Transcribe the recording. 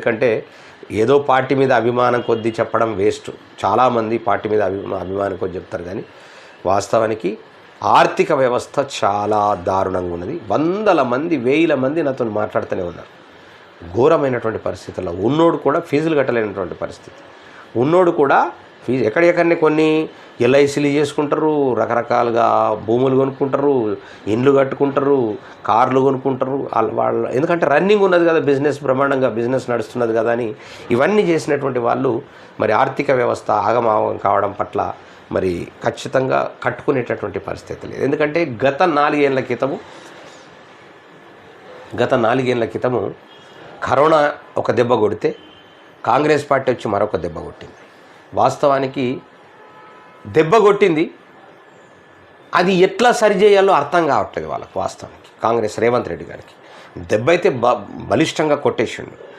ఎందుకంటే ఏదో పార్టీ మీద అభిమానం కొద్దీ చెప్పడం వేస్ట్ చాలామంది పార్టీ మీద అభిమా అభిమానం కొద్ది చెప్తారు కానీ వాస్తవానికి ఆర్థిక వ్యవస్థ చాలా దారుణంగా ఉన్నది. వందల మంది వేల మంది నాతో మాట్లాడుతూనే ఉన్నారు. ఘోరమైనటువంటి పరిస్థితుల్లో ఉన్నోడు కూడా ఫీజులు కట్టలేనటువంటి పరిస్థితి. ఉన్నోడు కూడా ఫీజు ఎక్కడెక్కడనే కొన్ని ఎల్ఐసీలు చేసుకుంటారు రకరకాలుగా భూములు కొనుక్కుంటారు ఇండ్లు కట్టుకుంటారు కార్లు కొనుక్కుంటారు వాళ్ళ ఎందుకంటే రన్నింగ్ ఉన్నది కదా బిజినెస్ బ్రహ్మాండంగా బిజినెస్ నడుస్తున్నది కదా అని ఇవన్నీ చేసినటువంటి వాళ్ళు మరి ఆర్థిక వ్యవస్థ ఆగమాగం కావడం పట్ల మరి ఖచ్చితంగా కట్టుకునేటటువంటి పరిస్థితి లేదు. ఎందుకంటే గత నాలుగేళ్ళ క్రితము గత నాలుగేళ్ళ క్రితము కరోనా ఒక దెబ్బ కొడితే కాంగ్రెస్ పార్టీ వచ్చి మరొక దెబ్బ కొట్టింది. వాస్తవానికి దెబ్బ కొట్టింది. అది ఎట్లా సరిచేయాలో అర్థం కావట్లేదు వాళ్ళకి వాస్తవానికి. కాంగ్రెస్ రేవంత్ రెడ్డి గారికి. దెబ్బ అయితే బ బలిష్టంగా కొట్టేసిండు.